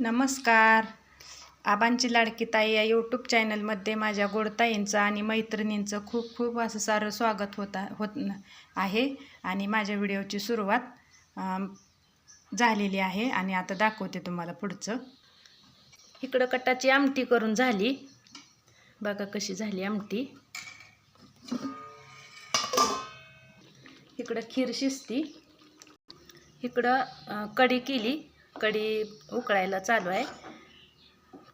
नमस्कार. आबांची लाडकी ताई या यूट्यूब चॅनलमध्ये माझ्या गोडताईंचं आणि मैत्रिणींचं खूप खूप असं सारं स्वागत होता होत न- आहे. आणि माझ्या व्हिडिओची सुरुवात झालेली आहे आणि आता दाखवते तुम्हाला पुढचं. इकडं कटाची आमटी करून झाली. बघा कशी झाली आमटी. इकडं खीर शिजती. इकडं कढी केली. कढी उकळायला चालू आहे.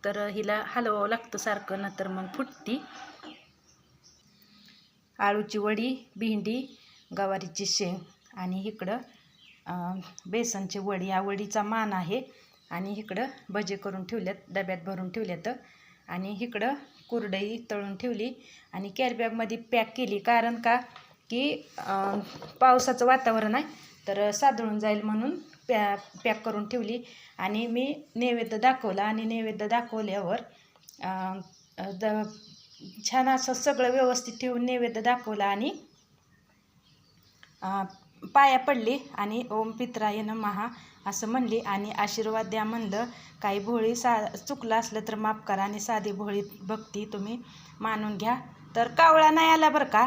तर हिला हलवावं लागतं सारखं नंतर मग फुटती. आळूची वडी भेंडी गवारीची शेंग आणि इकडं बेसनचे बेसनची वडी. या वडीचा मान आहे आणि इकडं भजे करून ठेवल्यात डब्यात भरून ठेवल्यात. आणि इकडं कुरडई तळून ठेवली आणि कॅरीबॅगमध्ये पॅक केली. कारण का की पावसाचं वातावरण आहे तर सादळून जाईल म्हणून पॅ पॅक करून ठेवली. आणि मी नैवेद्य दाखवला आणि नैवेद्य दाखवल्यावर द छान असं सगळं व्यवस्थित ठेवून नैवेद्य दाखवला आणि पाया पडली आणि ओम पित्राय महा असं म्हणली आणि आशीर्वाद द्या म्हणलं. काही भोळी सा चुकलं असलं तर माफ करा आणि साधी भोळी भक्ती तुम्ही मानून घ्या. तर कावळा नाही आला बरं का?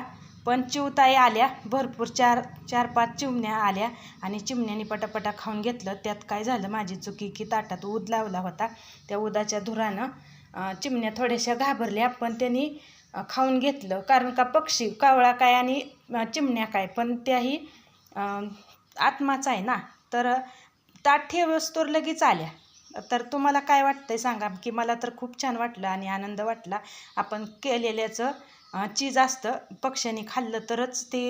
पण चिवताई आल्या भरपूर चार चार पाच चिमण्या आल्या आणि चिमण्यानी पटापटा खाऊन घेतलं. त्यात काय झालं माझी चुकी की ताटात ऊद लावला होता. त्या उदाच्या धुरानं चिमण्या थोड्याशा घाबरल्या पण त्यांनी खाऊन घेतलं. कारण का पक्षी कावळा काय आणि चिमण्या काय पण त्याही आत्माच आत्माचा आहे ना. तर ताट ठेवस्तोर लगेच आल्या. तर तुम्हाला काय वाटतंय सांगा की मला तर खूप छान वाटलं आणि आनंद वाटला. आपण केलेल्याचं चीज असतं पक्ष्यांनी खाल्लं तरच ते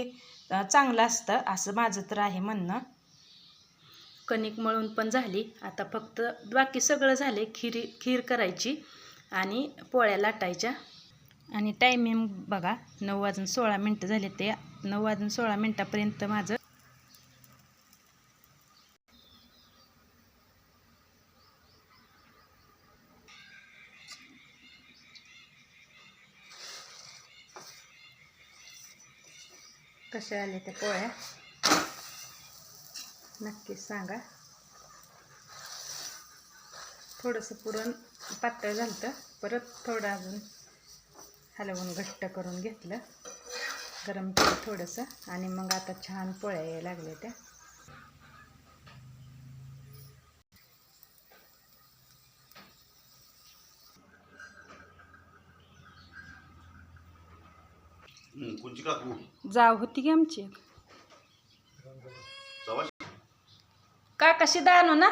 चांगलं असतं असं माझं तर आहे म्हणणं. कणिक मळून पण झाली. आता फक्त बाकी सगळं झाले खीर खीर करायची आणि पोळ्या लाटायच्या. आणि टायमिंग बघा नऊ वाजून सोळा मिनटं झाले ते नऊ वाजून सोळा मिनटापर्यंत माझं कशा आल्या त्या पोळ्या नक्कीच सांगा. थोडंसं पुरण पातळ झालं परत थोडं अजून हलवून घट्ट करून घेतलं. गरम थोडंसं. आणि मग आता छान पोळ्या यायला लागल्या त्या. कोणची काकू? जाव होती की आमची. का कशी दानो ना?